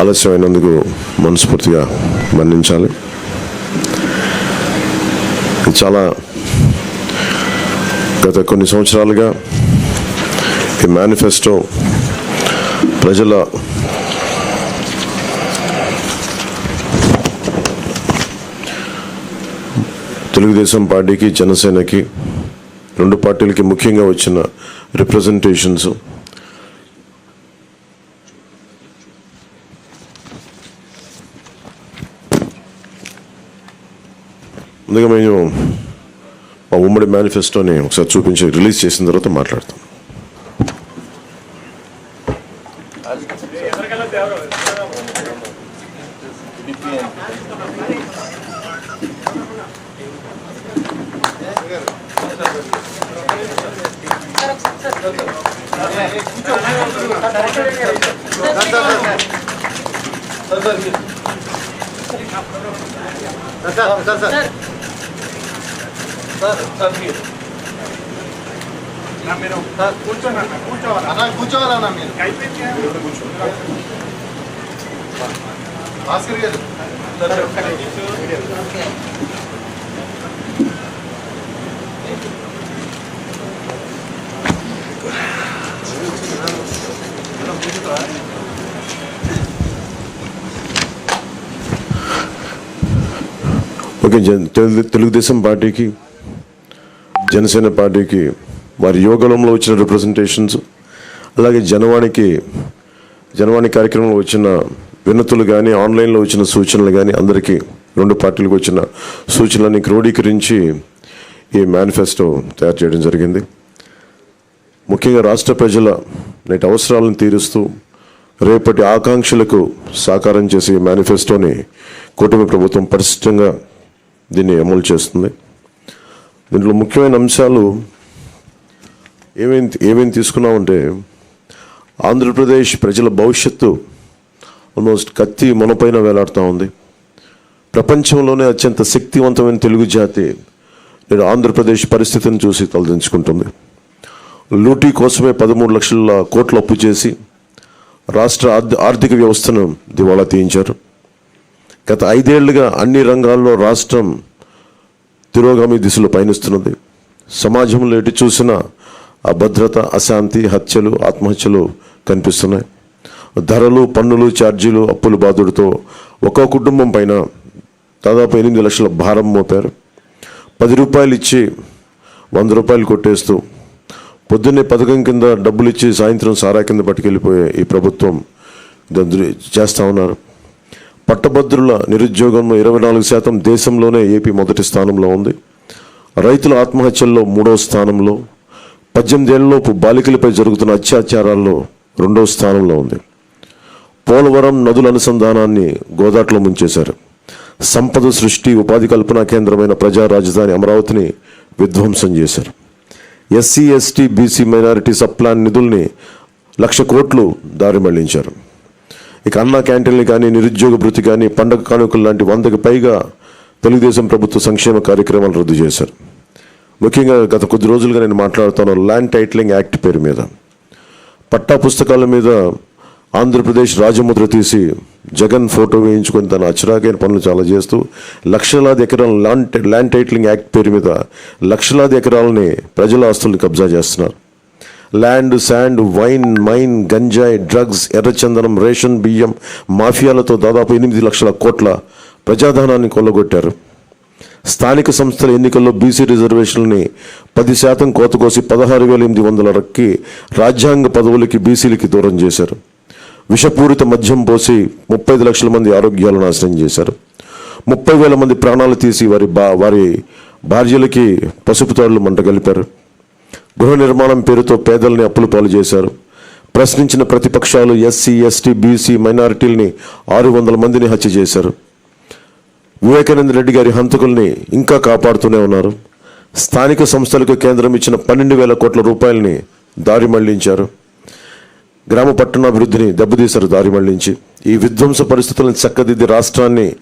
ఆలస్యమైనందుకు మనస్ఫూర్తిగా మన్నించాలి. ఇది చాలా గత కొన్ని సంవత్సరాలుగా ఈ మేనిఫెస్టో ప్రజల తెలుగుదేశం పార్టీకి జనసేనకి రెండు పార్టీలకి ముఖ్యంగా వచ్చిన రిప్రజెంటేషన్స్ ముందుగా మేము మా ఉమ్మడి మేనిఫెస్టోని ఒకసారి చూపించి రిలీజ్ చేసిన తర్వాత మాట్లాడతాం. Sir sir sir. Sir sir మీరు మీరు సార్ కూర్చోండి అన్న కూర్చోవాలి అన్న కూర్చోవాలన్నా మీరు అయిపోయింది భాస్కర్ గారు ఓకే జన్ తెలు- తెలుగుదేశం పార్టీకి జనసేన పార్టీకి వారి యోగలంలో వచ్చిన రిప్రజెంటేషన్స్ అలాగే జనవాణికి జనవాణి కార్యక్రమంలో వచ్చిన వినతులు కానీ ఆన్లైన్లో వచ్చిన సూచనలు కానీ అందరికీ రెండు పార్టీలకు వచ్చిన సూచనలని క్రోడీకరించి ఈ మేనిఫెస్టో తయారు చేయడం జరిగింది. ముఖ్యంగా రాష్ట్ర ప్రజల నేటి అవసరాలను తీరుస్తూ రేపటి ఆకాంక్షలకు సాకారం చేసే మేనిఫెస్టోని కూటమి ప్రభుత్వం పరిశుద్ధంగా దీన్ని అమలు చేస్తుంది. దీంట్లో ముఖ్యమైన అంశాలు ఏమేమి ఏమేమి తీసుకున్నామంటే ఆంధ్రప్రదేశ్ ప్రజల భవిష్యత్తు ఆల్మోస్ట్ కత్తి మనపైన వేలాడుతూ ఉంది. ప్రపంచంలోనే అత్యంత శక్తివంతమైన తెలుగు జాతి నేడు ఆంధ్రప్రదేశ్ పరిస్థితిని చూసి తలదించుకుంటుంది. లూటీ కోసమే పదమూడు లక్షల కోట్లు అప్పు చేసి రాష్ట్ర ఆర్థిక వ్యవస్థను దివాళా తీయించారు. గత ఐదేళ్ళుగా అన్ని రంగాల్లో రాష్ట్రం తిరోగామి దిశలో పయనిస్తున్నది. సమాజంలో ఎటు చూసినా అభద్రత అశాంతి హత్యలు ఆత్మహత్యలు కనిపిస్తున్నాయి. ధరలు పన్నులు ఛార్జీలు అప్పుల బాధుడితో ఒక్కో కుటుంబం పైన దాదాపు ఎనిమిది లక్షల భారం మోపారు. పది రూపాయలు ఇచ్చి వంద రూపాయలు కొట్టేస్తూ పొద్దున్నే పథకం కింద డబ్బులు ఇచ్చి సాయంత్రం సారా కింద పట్టుకెళ్ళిపోయే ఈ ప్రభుత్వం చేస్తూ ఉన్నారు. పట్టభద్రుల నిరుద్యోగంలో ఇరవై నాలుగు శాతం దేశంలోనే ఏపీ మొదటి స్థానంలో ఉంది. రైతుల ఆత్మహత్యల్లో మూడో స్థానంలో పద్దెనిమిదేళ్ళలోపు బాలికలపై జరుగుతున్న అత్యాచారాల్లో రెండో స్థానంలో ఉంది. పోలవరం నదుల అనుసంధానాన్ని గోదాట్లో ముంచేశారు. సంపద సృష్టి ఉపాధి కల్పన కేంద్రమైన ప్రజా రాజధాని అమరావతిని విధ్వంసం చేశారు. SC ST BC minority sub plan నిధుల్ని లక్ష కోట్లు దారి మళ్ళించారు ఇక అన్న క్యాంటీన్లు కానీ నిరుద్యోగ భృతి కానీ పండగ కానుకలు లాంటి వందకి పైగా తెలుగుదేశం ప్రభుత్వ సంక్షేమ కార్యక్రమాలు రద్దు చేశారు. ముఖ్యంగా గత కొద్ది రోజులుగా నేను మాట్లాడుతాను ల్యాండ్ టైటిలింగ్ యాక్ట్ పేరు మీద. పట్టా పుస్తకాల మీద ఆంధ్రప్రదేశ్ రాజముద్ర తీసి జగన్ ఫోటో వేయించుకొని తన అచ్చరాకైన పనులు చాలా చేస్తూ లక్షలాది ఎకరాల ల్యాండ్ ల్యాండ్ టైటిలింగ్ యాక్ట్ పేరు మీద లక్షలాది ఎకరాలని ప్రజల ఆస్తుల్ని కబ్జా చేస్తున్నారు. ల్యాండ్ శాండ్ వైన్ మైన్ గంజాయి డ్రగ్స్ ఎర్రచందనం రేషన్ బియ్యం మాఫియాలతో దాదాపు ఎనిమిది లక్షల కోట్ల ప్రజాధనాన్ని కొల్లగొట్టారు. స్థానిక సంస్థల ఎన్నికల్లో బీసీ రిజర్వేషన్లని పది శాతం కోత కోసి పదహారు వేల ఎనిమిది వందల రక్కి రాజ్యాంగ పదవులకి బీసీలకి దూరం చేశారు. విషపూరిత మద్యం పోసి ముప్పై ఐదు లక్షల మంది ఆరోగ్యాలను నాశనం చేశారు. ముప్పై వేల మంది ప్రాణాలు తీసి వారి బా వారి భార్యలకి పసుపు తాళ్ళు మంట కలిపారు. గృహ నిర్మాణం పేరుతో పేదల్ని అప్పులు పాలు చేశారు ప్రశ్నించిన ప్రతిపక్షాలు ఎస్సీ ఎస్టీ బీసీ మైనారిటీల్ని ఆరు వందల మందిని హత్య చేశారు. వివేకానంద రెడ్డి గారి హంతకుల్ని ఇంకా కాపాడుతూనే ఉన్నారు. స్థానిక సంస్థలకు కేంద్రం ఇచ్చిన పన్నెండు వేల కోట్ల రూపాయలని దారి మళ్ళించారు. గ్రామ పట్టణాభివృద్ధిని దెబ్బతీశారు దారి మళ్ళించి. ఈ విధ్వంస పరిస్థితులను చక్కదిద్ది రాష్ట్రాన్ని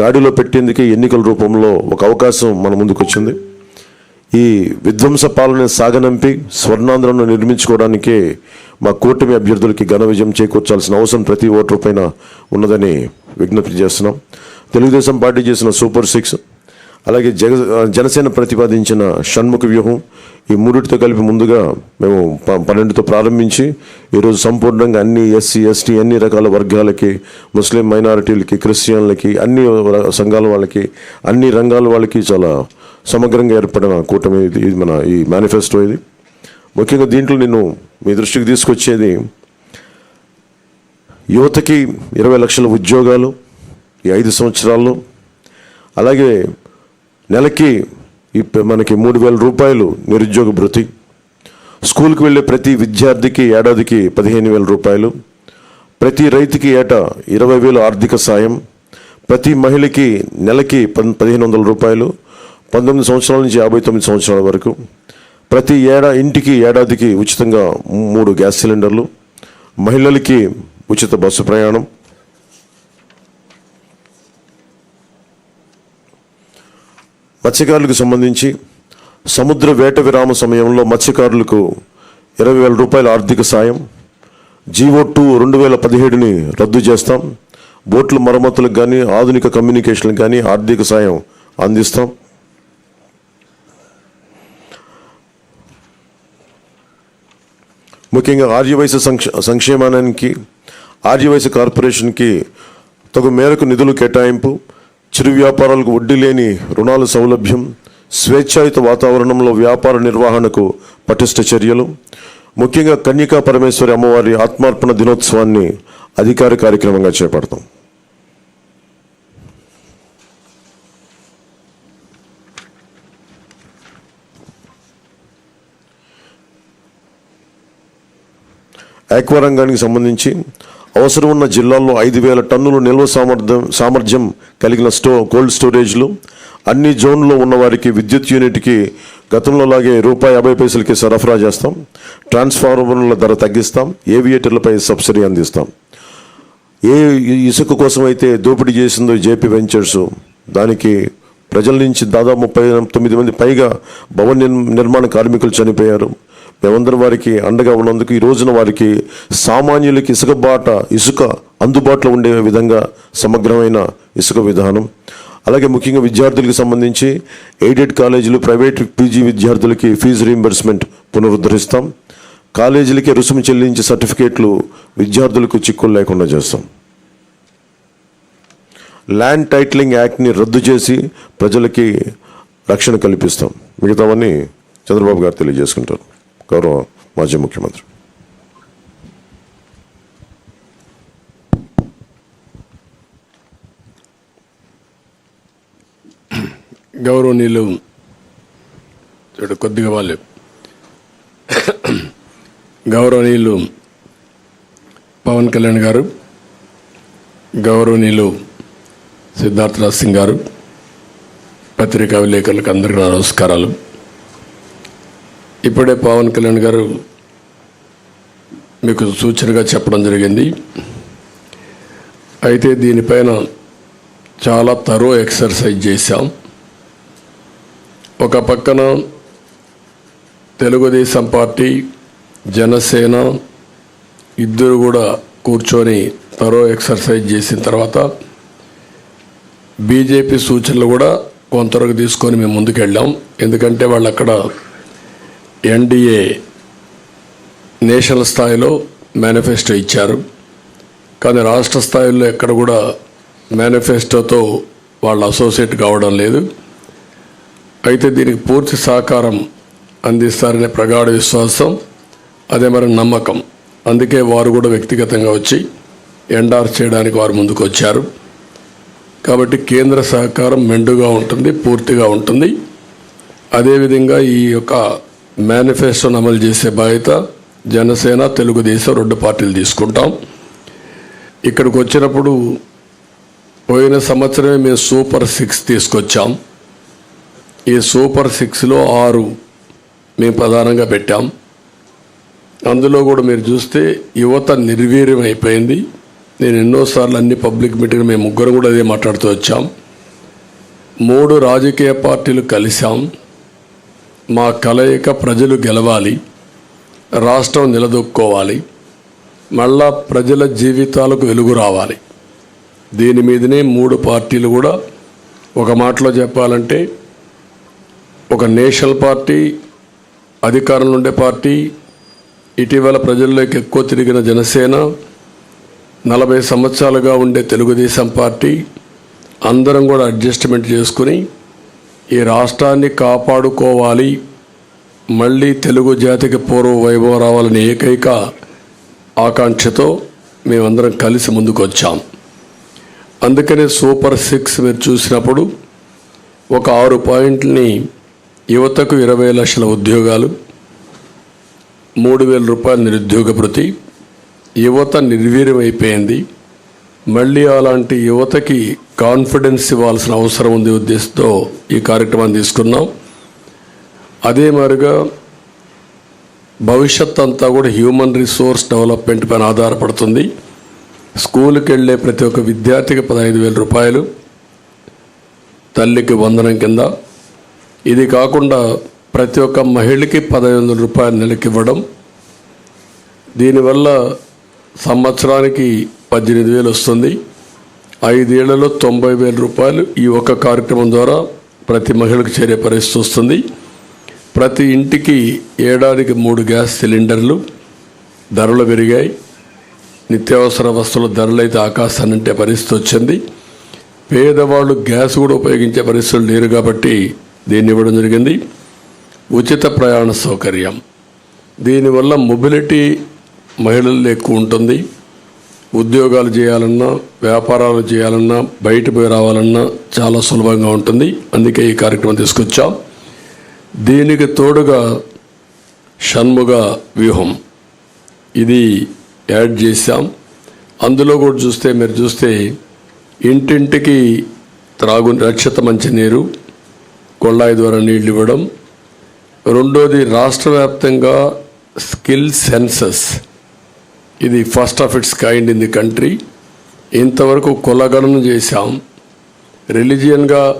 గాడిలో పెట్టేందుకే ఎన్నికల రూపంలో ఒక అవకాశం మన ముందుకొచ్చింది. ఈ విధ్వంస పాలన సాగనంపి స్వర్ణాంధ్రను నిర్మించుకోవడానికే మా కూటమి అభ్యర్థులకి ఘన విజయం చేకూర్చాల్సిన అవసరం ప్రతి ఓటర్ పైన ఉన్నదని విజ్ఞప్తి చేస్తున్నాం. తెలుగుదేశం పార్టీ చేసిన సూపర్ సిక్స్ అలాగే జగ జనసేన ప్రతిపాదించిన షణ్ముఖ వ్యూహం ఈ మూడిటితో కలిపి ముందుగా మేము ప- పన్నెండుతో ప్రారంభించి ఈరోజు సంపూర్ణంగా అన్ని ఎస్సీ ఎస్టీ అన్ని రకాల వర్గాలకి ముస్లిం మైనారిటీలకి క్రిస్టియన్లకి అన్ని సంఘాల వాళ్ళకి అన్ని రంగాల వాళ్ళకి చాలా సమగ్రంగా ఏర్పడిన కూటమి ఇది ఇది మన ఈ మేనిఫెస్టో ఇది. ముఖ్యంగా దీంట్లో నేను మీ దృష్టికి తీసుకొచ్చేది యువతకి ఇరవై లక్షల ఉద్యోగాలు ఈ ఐదు సంవత్సరాల్లో అలాగే నెలకి ఈ మనకి మూడు వేల రూపాయలు నిరుద్యోగ భృతి స్కూల్కి వెళ్ళే ప్రతి విద్యార్థికి ఏడాదికి పదిహేను వేల రూపాయలు ప్రతి రైతుకి ఏటా ఇరవై వేలు ఆర్థిక సాయం ప్రతి మహిళకి నెలకి పన్ పదిహేను వందల రూపాయలు పంతొమ్మిది సంవత్సరాల నుంచి యాభై తొమ్మిది సంవత్సరాల వరకు ప్రతి ఏడా ఇంటికి ఏడాదికి ఉచితంగా మూడు గ్యాస్ సిలిండర్లు మహిళలకి ఉచిత బస్సు ప్రయాణం. మత్స్యకారులకు సంబంధించి సముద్ర వేట విరామ సమయంలో మత్స్యకారులకు ఇరవై వేల రూపాయల ఆర్థిక సాయం జీవో టూ రెండు వేల పదిహేడుని రద్దు చేస్తాం. బోట్ల మరమ్మతులకు కానీ ఆధునిక కమ్యూనికేషన్లకు కానీ ఆర్థిక సాయం అందిస్తాం. ముఖ్యంగా ఆర్యవైశ్య సంక్ష సంక్షేమానికి ఆర్యవైశ్య కార్పొరేషన్కి తగు మేరకు నిధులు కేటాయింపు చిరు వ్యాపారాలకు వడ్డీ లేని రుణాల సౌలభ్యం స్వేచ్ఛాయుత వాతావరణంలో వ్యాపార నిర్వహణకు పటిష్ట చర్యలు. ముఖ్యంగా కన్యకా పరమేశ్వరి అమ్మవారి ఆత్మార్పణ దినోత్సవాన్ని అధికార కార్యక్రమంగా చేపడతాం. రంగానికి సంబంధించి అవసరం ఉన్న జిల్లాల్లో ఐదు వేల టన్నులు నిల్వ సామర్థ్యం సామర్థ్యం కలిగిన స్టో కోల్డ్ స్టోరేజ్లు అన్ని జోన్లో ఉన్నవారికి విద్యుత్ యూనిట్కి గతంలో లాగే రూపాయి యాభై పైసలకి సరఫరా చేస్తాం. ట్రాన్స్ఫార్మర్ల ధర తగ్గిస్తాం. ఏవియేటర్లపై సబ్సిడీ అందిస్తాం. ఏ ఇసుక కోసం అయితే దోపిడీ చేసిందో జేపీ వెంచర్స్ దానికి ప్రజల నుంచి దాదాపు ముప్పై తొమ్మిది మంది పైగా భవన నిర్- నిర్మాణ కార్మికులు చనిపోయారు. మేమందరం వారికి అండగా ఉన్నందుకు ఈ రోజున వారికి సామాన్యులకి ఇసుక బాట ఇసుక అందుబాటులో ఉండే విధంగా సమగ్రమైన ఇసుక విధానం. అలాగే ముఖ్యంగా విద్యార్థులకు సంబంధించి ఎయిడెడ్ కాలేజీలు ప్రైవేట్ పీజీ విద్యార్థులకి ఫీజు రీంబర్స్మెంట్ పునరుద్ధరిస్తాం. కాలేజీలకి రుసుము చెల్లించే సర్టిఫికేట్లు విద్యార్థులకు చిక్కులు లేకుండా చేస్తాం. ల్యాండ్ టైటిలింగ్ యాక్ట్ని రద్దు చేసి ప్రజలకి రక్షణ కల్పిస్తాం. మిగతావన్నీ చంద్రబాబు గారు తెలియజేసుకుంటారు. గౌరవ మాజీ ముఖ్యమంత్రి. గౌరవనీయులు చూడు కొద్దిగా వాళ్ళు. గౌరవనీయులు పవన్ కళ్యాణ్ గారు గౌరవనీయులు సిద్ధార్థరాజ్ సింగ్ గారు పత్రికా విలేకరులకు అందరికీ నా నమస్కారాలు. ఇప్పుడే పవన్ కళ్యాణ్ గారు మీకు సూచనగా చెప్పడం జరిగింది. అయితే దీనిపైన చాలా తరో ఎక్సర్సైజ్ చేశాం. ఒక పక్కన తెలుగుదేశం పార్టీ జనసేన ఇద్దరు కూడా కూర్చొని తరో ఎక్సర్సైజ్ చేసిన తర్వాత బీజేపీ సూచనలు కూడా కొంతవరకు తీసుకొని మేము ముందుకెళ్ళాం. ఎందుకంటే వాళ్ళు అక్కడ ఎన్డీఏ నేషనల్ స్థాయిలో మేనిఫెస్టో ఇచ్చారు. కానీ రాష్ట్ర స్థాయిలో ఎక్కడ కూడా మేనిఫెస్టోతో వాళ్ళు అసోసియేట్ కావడం లేదు. అయితే దీనికి పూర్తి సహకారం అందిస్తారనే ప్రగాఢ విశ్వాసం అదే మరి నమ్మకం. అందుకే వారు కూడా వ్యక్తిగతంగా వచ్చి ఎండార్ చేయడానికి వారు ముందుకు వచ్చారు కాబట్టి కేంద్ర సహకారం మెండుగా ఉంటుంది పూర్తిగా ఉంటుంది. అదేవిధంగా ఈ యొక్క మేనిఫెస్టోను అమలు చేసే బాధ్యత జనసేన తెలుగుదేశం రెండు పార్టీలు తీసుకుంటాం. ఇక్కడికి వచ్చినప్పుడు పోయిన సంవత్సరమే మేము సూపర్ సిక్స్ తీసుకొచ్చాం. ఈ సూపర్ సిక్స్లో ఆరు మేము ప్రధానంగా పెట్టాం. అందులో కూడా మీరు చూస్తే యువత నిర్వీర్యం అయిపోయింది నేను ఎన్నోసార్లు అన్ని పబ్లిక్ మీటింగ్ మేము ముగ్గురు కూడా అదే మాట్లాడుతూ వచ్చాం. మూడు రాజకీయ పార్టీలు కలిసాం మా కలయిక ప్రజలు గెలవాలి. రాష్ట్రం నిలదొక్కోవాలి మళ్ళా ప్రజల జీవితాలకు వెలుగు రావాలి. దీని మీదనే మూడు పార్టీలు కూడా ఒక మాటలో చెప్పాలంటే ఒక నేషనల్ పార్టీ అధికారంలో ఉండే పార్టీ ఇటీవల ప్రజల్లోకి ఎక్కువ తిరిగిన జనసేన నలభై సంవత్సరాలుగా ఉండే తెలుగుదేశం పార్టీ అందరం కూడా అడ్జస్ట్మెంట్ చేసుకుని ఈ రాష్ట్రాన్ని కాపాడుకోవాలి మళ్ళీ తెలుగు జాతికి పూర్వ వైభవం రావాలని ఏకైక ఆకాంక్షతో మేమందరం కలిసి ముందుకు వచ్చాం అందుకనే సూపర్ సిక్స్ మీరు చూసినప్పుడు ఒక ఆరు పాయింట్లని యువతకు ఇరవై లక్షల ఉద్యోగాలు మూడు వేల రూపాయల నిరుద్యోగ ప్రతి యువత నిర్వీర్యమైపోయింది. మళ్ళీ అలాంటి యువతకి కాన్ఫిడెన్స్ ఇవ్వాల్సిన అవసరం ఉంది ఉద్దేశంతో ఈ కార్యక్రమాన్ని తీసుకున్నాం. అదే మారుగా భవిష్యత్ అంతా కూడా హ్యూమన్ రిసోర్స్ డెవలప్మెంట్ పైన ఆధారపడుతుంది. స్కూల్కి వెళ్ళే ప్రతి ఒక్క విద్యార్థికి పదహైదు వేల రూపాయలు తల్లికి వందనం కింద. ఇది కాకుండా ప్రతి ఒక్క మహిళకి పదహైదు వందల రూపాయలు నెలకి ఇవ్వడం. దీనివల్ల సంవత్సరానికి పద్దెనిమిది వేలు వస్తుంది. ఐదేళ్ళలో తొంభై వేల రూపాయలు ఈ ఒక్క కార్యక్రమం ద్వారా ప్రతి మహిళకు చేరే పరిస్థితి వస్తుంది. ప్రతి ఇంటికి ఏడాదికి మూడు గ్యాస్ సిలిండర్లు ధరలు పెరిగాయి. నిత్యావసర వస్తువుల ధరలు అయితే ఆకాశాన్ని అంటే పరిస్థితి వచ్చింది. పేదవాళ్ళు గ్యాస్ కూడా ఉపయోగించే పరిస్థితులు లేరు కాబట్టి దీన్ని ఇవ్వడం జరిగింది. ఉచిత ప్రయాణ సౌకర్యం. దీనివల్ల మొబిలిటీ మహిళల్లో ఎక్కువ ఉంటుంది. ఉద్యోగాలు చేయాలన్నా వ్యాపారాలు చేయాలన్నా బయట పోయి రావాలన్నా చాలా సులభంగా ఉంటుంది. అందుకే ఈ కార్యక్రమం తీసుకొచ్చాం. దీనికి తోడుగా షణ్ముగ వ్యూహం. ఇది యాడ్ చేశాం. అందులో కూడా చూస్తే మీరు చూస్తే ఇంటింటికి త్రాగు రక్షిత మంచినీరు కొళ్ళాయి ద్వారా నీళ్ళు ఇవ్వడం. రెండోది రాష్ట్ర వ్యాప్తంగా స్కిల్ సెన్సస్. ఇది first of its kind in the country ఇంతవరకు కులగణన చేశాం. రిలీజియన్గా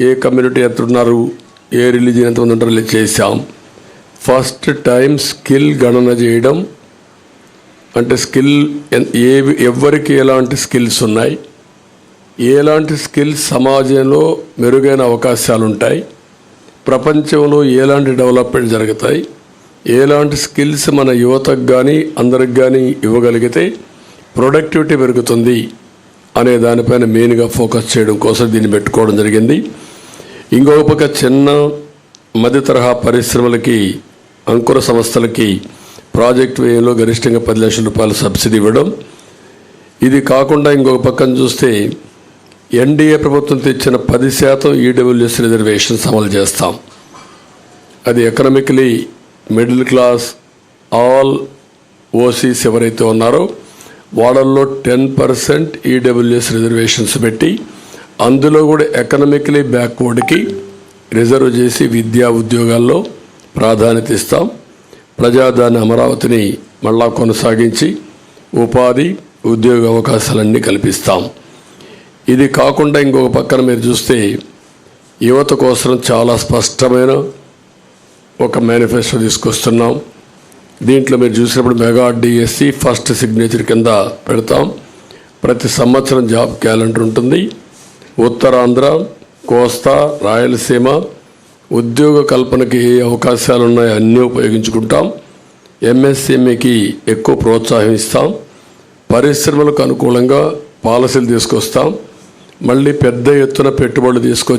ఏ కమ్యూనిటీ ఎంత ఉన్నారు ఏ రిలీజియన్ ఎంతమంది ఉంటారో ఇలా చేశాం. ఫస్ట్ టైం స్కిల్ గణన చేయడం. అంటే స్కిల్ ఏ ఎవరికి ఎలాంటి స్కిల్స్ ఉన్నాయి. ఎలాంటి స్కిల్స్ సమాజంలో మెరుగైన అవకాశాలు ఉంటాయి ప్రపంచంలో ఎలాంటి డెవలప్మెంట్ జరుగుతాయి. ఎలాంటి స్కిల్స్ మన యువతకు కానీ అందరికి కానీ ఇవ్వగలిగితే ప్రొడక్టివిటీ పెరుగుతుంది అనే దానిపైన మెయిన్గా ఫోకస్ చేయడం కోసం దీన్ని పెట్టుకోవడం జరిగింది. ఇంకొక పక్క చిన్న మధ్య తరహా పరిశ్రమలకి అంకుర సంస్థలకి ప్రాజెక్ట్ వ్యయంలో గరిష్టంగా పది లక్షల రూపాయల సబ్సిడీ ఇవ్వడం. ఇది కాకుండా ఇంకొక పక్కన చూస్తే ఎన్డీఏ ప్రభుత్వం తెచ్చిన పది శాతం ఈడబ్ల్యూఎస్ రిజర్వేషన్స్ అమలు చేస్తాం. అది economically middle class all OCs ఎవరైతే ఉన్నారో వాళ్ళల్లో టెన్ పర్సెంట్ ఈడబ్ల్యూఎస్ రిజర్వేషన్స్ పెట్టి అందులో కూడా ఎకనామికలీ బ్యాక్వర్డ్కి రిజర్వ్ చేసి విద్యా ఉద్యోగాల్లో ప్రాధాన్యత ఇస్తాం. ప్రజాదాని అమరావతిని మళ్ళా కొనసాగించి ఉపాధి ఉద్యోగ అవకాశాలన్నీ కల్పిస్తాం. ఇది కాకుండా ఇంకొక పక్కన మీరు చూస్తే యువత కోసం చాలా స్పష్టమైన ఒక మేనిఫెస్టో తీసుకొస్తున్నాం. దీంట్లో మీరు చూసినప్పుడు మెగా డిఎస్సి ఫస్ట్ సిగ్నేచర్ కింద పెడతాం. ప్రతి సంవత్సరం జాబ్ క్యాలెండర్ ఉంటుంది. ఉత్తరాంధ్ర కోస్తా రాయలసీమ ఉద్యోగ కల్పనకి ఏ అవకాశాలు ఉన్నాయో అన్నీ ఉపయోగించుకుంటాం. ఎంఎస్ఎంఈకి ఎక్కువ ప్రోత్సాహం ఇస్తాం. పరిశ్రమలకు అనుకూలంగా పాలసీలు తీసుకొస్తాం. మళ్ళీ పెద్ద ఎత్తున పెట్టుబడులు తీసుకొచ్చి